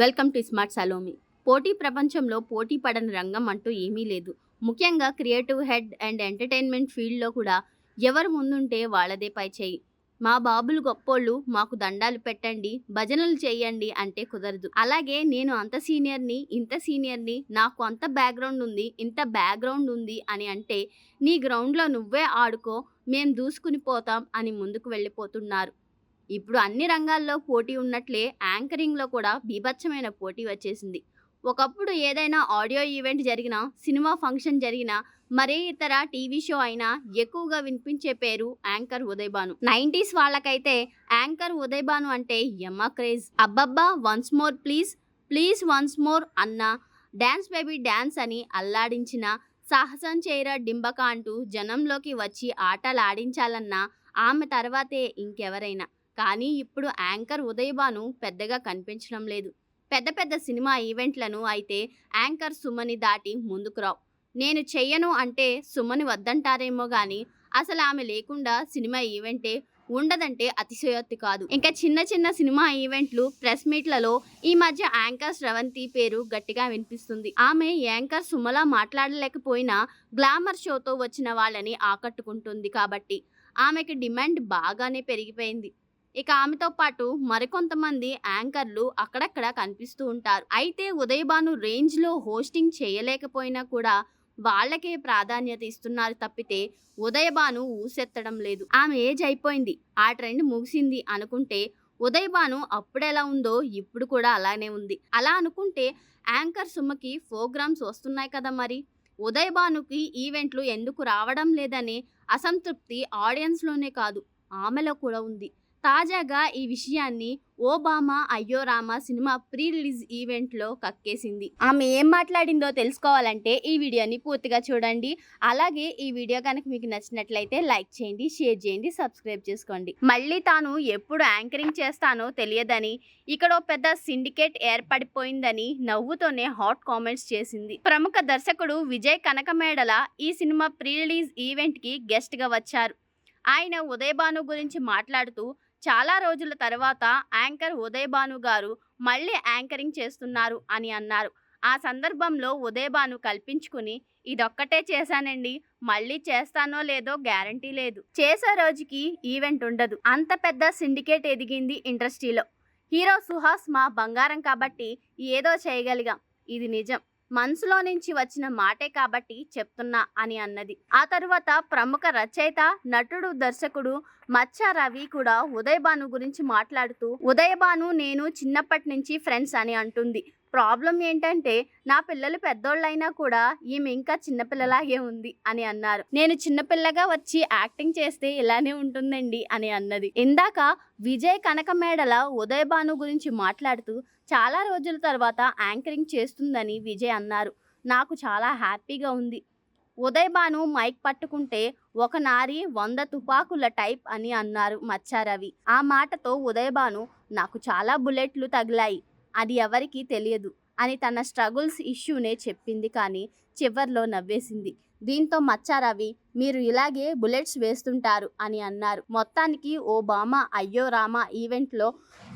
Welcome to smart Salomi. పోటీ ప్రపంచంలో పోటీ పడని రంగం అంటూ ఏమీ లేదు. ముఖ్యంగా క్రియేటివ్ హెడ్ అండ్ ఎంటర్టైన్మెంట్ ఫీల్డ్లో కూడా ఎవరు ముందుంటే వాళ్ళదే పై చేయి. మా బాబులు గొప్పోళ్ళు మాకు దండాలు పెట్టండి భజనలు చేయండి అంటే కుదరదు. అలాగే నేను అంత సీనియర్ని ఇంత సీనియర్ని నాకు అంత బ్యాక్గ్రౌండ్ ఉంది ఇంత బ్యాక్గ్రౌండ్ ఉంది అని అంటే నీ గ్రౌండ్లో నువ్వే ఆడుకో మేం దూసుకుని పోతాం అని ముందుకు వెళ్ళిపోతున్నారు. ఇప్పుడు అన్ని రంగాల్లో పోటీ ఉన్నట్లే యాంకరింగ్లో కూడా బీభత్సమైన పోటీ వచ్చేసింది. ఒకప్పుడు ఏదైనా ఆడియో ఈవెంట్ జరిగినా సినిమా ఫంక్షన్ జరిగినా మరే ఇతర టీవీ షో అయినా ఎక్కువగా వినిపించే పేరు యాంకర్ ఉదయభాను. నైంటీస్ వాళ్ళకైతే యాంకర్ ఉదయభాను అంటే యమ్మ క్రేజ్. అబ్బబ్బా once more please please once more అన్న డ్యాన్స్ బేబీ డ్యాన్స్ అని అల్లాడించిన సాహసం చేయరా డింబక అంటూ జనంలోకి వచ్చి ఆటలాడించాలన్నా ఆమె తర్వాతే ఇంకెవరైనా. కానీ ఇప్పుడు యాంకర్ ఉదయభాను పెద్దగా కనిపించడం లేదు. పెద్ద పెద్ద సినిమా ఈవెంట్లను అయితే యాంకర్ సుమని దాటి ముందుకు రావు. నేను చెయ్యను అంటే సుమని వద్దంటారేమో కానీ అసలు ఆమె లేకుండా సినిమా ఈవెంటే ఉండదంటే అతిశయోక్తి కాదు. ఇంకా చిన్న చిన్న సినిమా ఈవెంట్లు ప్రెస్ మీట్లలో ఈ మధ్య యాంకర్ శ్రవంతి పేరు గట్టిగా వినిపిస్తుంది. ఆమె యాంకర్ సుమలా మాట్లాడలేకపోయినా గ్లామర్ షోతో వచ్చిన వాళ్ళని ఆకట్టుకుంటుంది కాబట్టి ఆమెకి డిమాండ్ బాగానే పెరిగిపోయింది. ఇక ఆమెతో పాటు మరికొంతమంది యాంకర్లు అక్కడక్కడ కనిపిస్తూ ఉంటారు. అయితే ఉదయభాను రేంజ్లో హోస్టింగ్ చేయలేకపోయినా కూడా వాళ్ళకే ప్రాధాన్యత ఇస్తున్నారు తప్పితే ఉదయభాను ఊసెత్తడం లేదు. ఆమె ఏజ్ అయిపోయింది. ఆ ట్రెండ్ ముగిసింది అనుకుంటే ఉదయభాను అప్పుడెలా ఉందో ఇప్పుడు కూడా అలానే ఉంది. అలా అనుకుంటే యాంకర్ సుమకి ప్రోగ్రామ్స్ వస్తున్నాయి కదా మరి? ఉదయభానుకి ఈవెంట్లు ఎందుకు రావడం లేదనే అసంతృప్తి ఆడియన్స్లోనే కాదు ఆమెలో కూడా ఉంది. తాజాగా ఈ విషయాన్ని ఓబామా అయ్యో రామా సినిమా ప్రీ రిలీజ్ ఈవెంట్లో కక్కేసింది. ఆమె ఏం మాట్లాడిందో తెలుసుకోవాలంటే ఈ వీడియోని పూర్తిగా చూడండి. అలాగే ఈ వీడియో కనుక మీకు నచ్చినట్లయితే లైక్ చేయండి షేర్ చేయండి సబ్స్క్రైబ్ చేసుకోండి. మళ్ళీ తాను ఎప్పుడు యాంకరింగ్ చేస్తానో తెలియదని ఇక్కడ ఓ పెద్ద సిండికేట్ ఏర్పడిపోయిందని నవ్వుతోనే హాట్ కామెంట్స్ చేసింది. ప్రముఖ దర్శకుడు విజయ్ కనకమేడల ఈ సినిమా ప్రీ రిలీజ్ ఈవెంట్కి గెస్ట్గా వచ్చారు. ఆయన ఉదయభాను గురించి మాట్లాడుతూ చాలా రోజుల తర్వాత యాంకర్ ఉదయభాను గారు మళ్ళీ యాంకరింగ్ చేస్తున్నారు అని అన్నారు. ఆ సందర్భంలో ఉదయభాను కల్పించుకుని ఇదొక్కటే చేశానండి మళ్ళీ చేస్తానో లేదో గ్యారంటీ లేదు. చేసే రోజుకి ఈవెంట్ ఉండదు. అంత పెద్ద సిండికేట్ ఎదిగింది ఇండస్ట్రీలో. హీరో సుహాస్ మా బంగారం కాబట్టి ఏదో చేయగలిగాం. ఇది నిజం. మనసులో నుంచి వచ్చిన మాటే కాబట్టి చెప్తున్నా అని అన్నది. ఆ తర్వాత ప్రముఖ రచయిత నటుడు దర్శకుడు మచ్చ రవి కూడా ఉదయభాను గురించి మాట్లాడుతూ ఉదయభాను నేను చిన్నప్పటి నుంచి ఫ్రెండ్స్ అని అంటుంది. ప్రాబ్లం ఏంటంటే నా పిల్లలు పెద్దోళ్ళైనా కూడా ఈమె ఇంకా చిన్నపిల్లలాగే ఉంది అని అన్నారు. నేను చిన్నపిల్లగా వచ్చి యాక్టింగ్ చేస్తే ఇలానే ఉంటుందండి అని అన్నది. ఇందాక విజయ్ కనక మేడల ఉదయ భాను గురించి మాట్లాడుతూ చాలా రోజుల తర్వాత యాంకరింగ్ చేస్తుందని విజయ్ అన్నారు. నాకు చాలా హ్యాపీగా ఉంది. ఉదయభాను మైక్ పట్టుకుంటే ఒక నారి వంద తుపాకుల టైప్ అని అన్నారు మచ్చారవి ఆ మాటతో ఉదయభాను నాకు చాలా బుల్లెట్లు తగిలాయి. అది ఎవరికీ తెలియదు అని తన స్ట్రగుల్స్ ఇష్యూనే చెప్పింది కానీ చివర్లో నవ్వేసింది. దీంతో మచ్చారవి మీరు ఇలాగే బుల్లెట్స్ వేస్తుంటారు అని అన్నారు. మొత్తానికి ఓ బామ అయ్యో రామ ఈవెంట్లో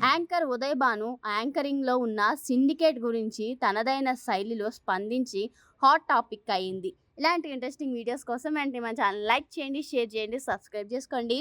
యాంకర్ ఉదయభాను యాంకరింగ్లో ఉన్న సిండికేట్ గురించి తనదైన శైలిలో స్పందించి హాట్ టాపిక్ అయింది. ఇలాంటి ఇంట్రెస్టింగ్ వీడియోస్ కోసం వెంటనే మన ఛానల్ లైక్ చేయండి షేర్ చేయండి సబ్స్క్రైబ్ చేసుకోండి.